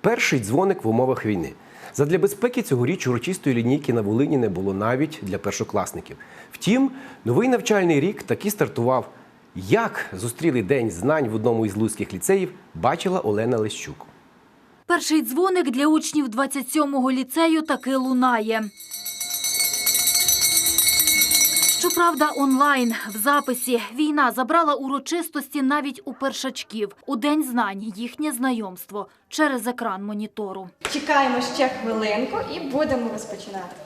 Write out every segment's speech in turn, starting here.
Перший дзвоник в умовах війни. Задля безпеки цьогоріч урочистої лінійки на Волині не було навіть для першокласників. Втім, новий навчальний рік таки стартував. Як зустріли День знань в одному із луцьких ліцеїв, бачила Олена Лещук. Перший дзвоник для учнів 27-го ліцею таки лунає. Щоправда, онлайн в записі війна забрала урочистості навіть у першачків. У день знань їхнє знайомство через екран монітору. Чекаємо ще хвилинку і будемо розпочинати.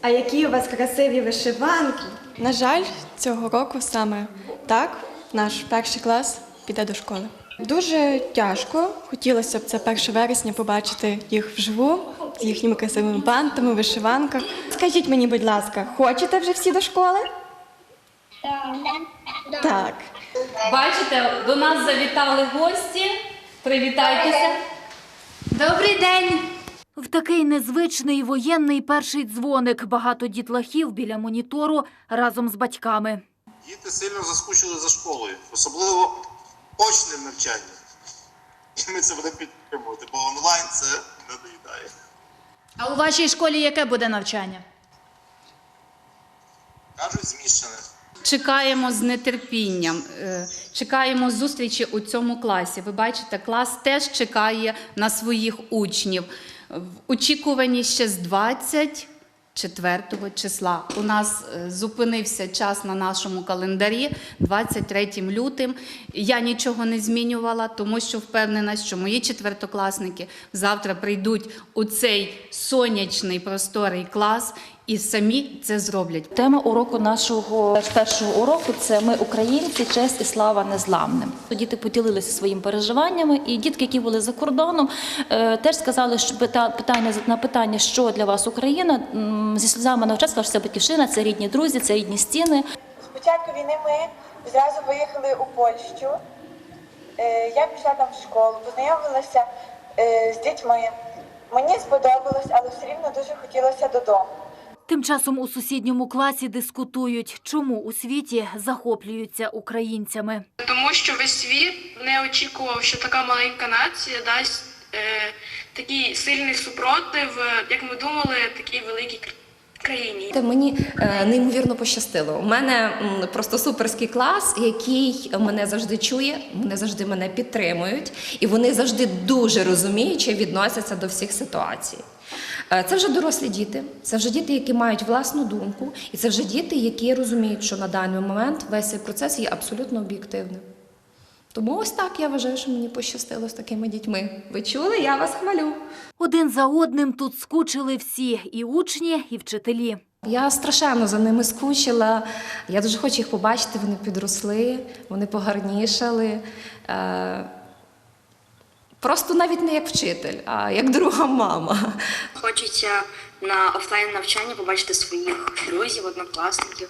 А які у вас красиві вишиванки? На жаль, цього року саме так наш перший клас піде до школи. Дуже тяжко. Хотілося б це 1 вересня побачити їх вживу з їхніми красивими бантами, вишиванках. Скажіть мені, будь ласка, хочете вже всі до школи? Так. Бачите, до нас завітали гості. Привітайтеся. Добрий день! В такий незвичний воєнний перший дзвоник багато дітлахів біля монітору разом з батьками. Діти сильно заскучили за школою, особливо очним навчанням. І ми це будемо підтримувати, бо онлайн це не доїдає. А у вашій школі яке буде навчання? Кажуть, змішане. Чекаємо з нетерпінням. е, Чекаємо зустрічі у цьому класі. Ви бачите, клас теж чекає на своїх учнів. В очікуванні ще з 24 числа. У нас е, зупинився час на нашому календарі 23 лютим. Я нічого не змінювала, тому що впевнена, що мої четвертокласники завтра прийдуть у цей сонячний просторий клас і самі це зроблять. Тема уроку нашого першого уроку це ми українці, честь і слава незламним. Діти поділилися своїми переживаннями, і дітки, які були за кордоном, е, теж сказали, що пита- питання на питання, що для вас Україна зі сльозами сказали, що це батьківщина, це рідні друзі, це рідні стіни. З початку війни ми зразу виїхали у Польщу. Е, Я пішла там в школу, познайомилася е, з дітьми. Мені сподобалось, але все рівно дуже хотілося додому. Тим часом у сусідньому класі дискутують, чому у світі захоплюються українцями. Тому що весь світ не очікував, що така маленька нація дасть е, такий сильний супротив, е, як ми думали, такій великій кр- країні. Та Мені е, неймовірно пощастило. У мене м, просто суперський клас, який мене завжди чує, вони завжди мене підтримують, і вони завжди дуже розуміюче відносяться до всіх ситуацій. Е, Це вже дорослі діти, це вже діти, які мають власну думку, і це вже діти, які розуміють, що на даний момент весь цей процес є абсолютно об'єктивним. Тому ось так я вважаю, що мені пощастило з такими дітьми. Ви чули? Я вас хвалю. Один за одним тут скучили всі – і учні, і вчителі. Я страшенно за ними скучила. Я дуже хочу їх побачити. Вони підросли, вони погарнішали. Просто навіть не як вчитель, а як друга мама. Хочеться на офлайн навчанні побачити своїх друзів, однокласників.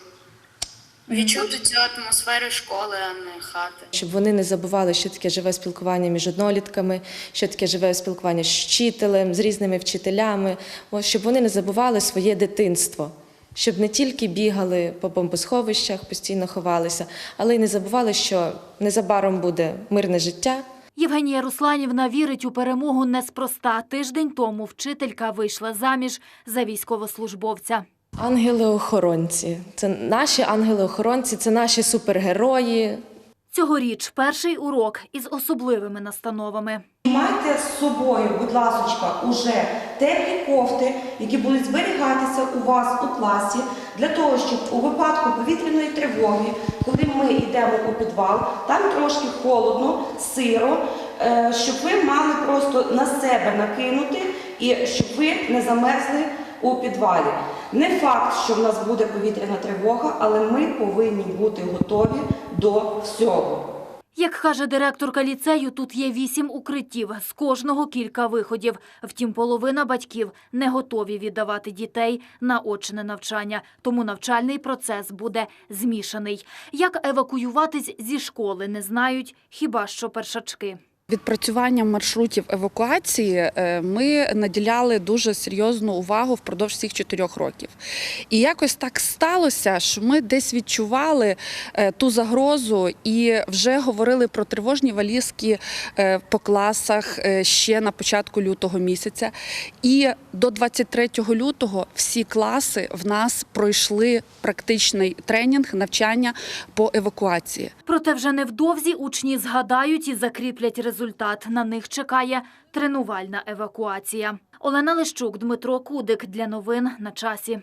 Відчути цю атмосферу школи, а не хати. щоб вони не забували, що таке живе спілкування між однолітками, що таке живе спілкування з вчителем, з різними вчителями, Ось, щоб вони не забували своє дитинство, щоб не тільки бігали по бомбосховищах, постійно ховалися, але й не забували, що незабаром буде мирне життя. Євгенія Русланівна вірить у перемогу неспроста. Тиждень тому вчителька вийшла заміж за військовослужбовця. Ангели-охоронці це наші ангели-охоронці, це наші супергерої, Цьогоріч перший урок із особливими настановами. Майте з собою, будь ласочка, уже теплі кофти, які будуть зберігатися у вас у класі, для того, щоб у випадку повітряної тривоги, коли ми йдемо у підвал, там трошки холодно, сиро, е, щоб ви мали просто на себе накинути і щоб ви не замерзли у підвалі. Не факт, що в нас буде повітряна тривога, але ми повинні бути готові до всього. Як каже директорка ліцею, тут є вісім укриттів, з кожного кілька виходів. Втім, половина батьків не готові віддавати дітей на очне навчання, тому навчальний процес буде змішаний. Як евакуюватись зі школи, не знають хіба що першачки. Відпрацюванням маршрутів евакуації е, ми наділяли дуже серйозну увагу впродовж всіх чотирьох років. І якось так сталося, що ми десь відчували е, ту загрозу і вже говорили про тривожні валізки е, по класах ще на початку лютого місяця. І до 23 лютого всі класи в нас пройшли практичний тренінг, навчання по евакуації. Проте вже невдовзі учні згадають і закріплять результат. На них чекає тренувальна евакуація. Олена Лищук, Дмитро Кудик. Для новин на часі.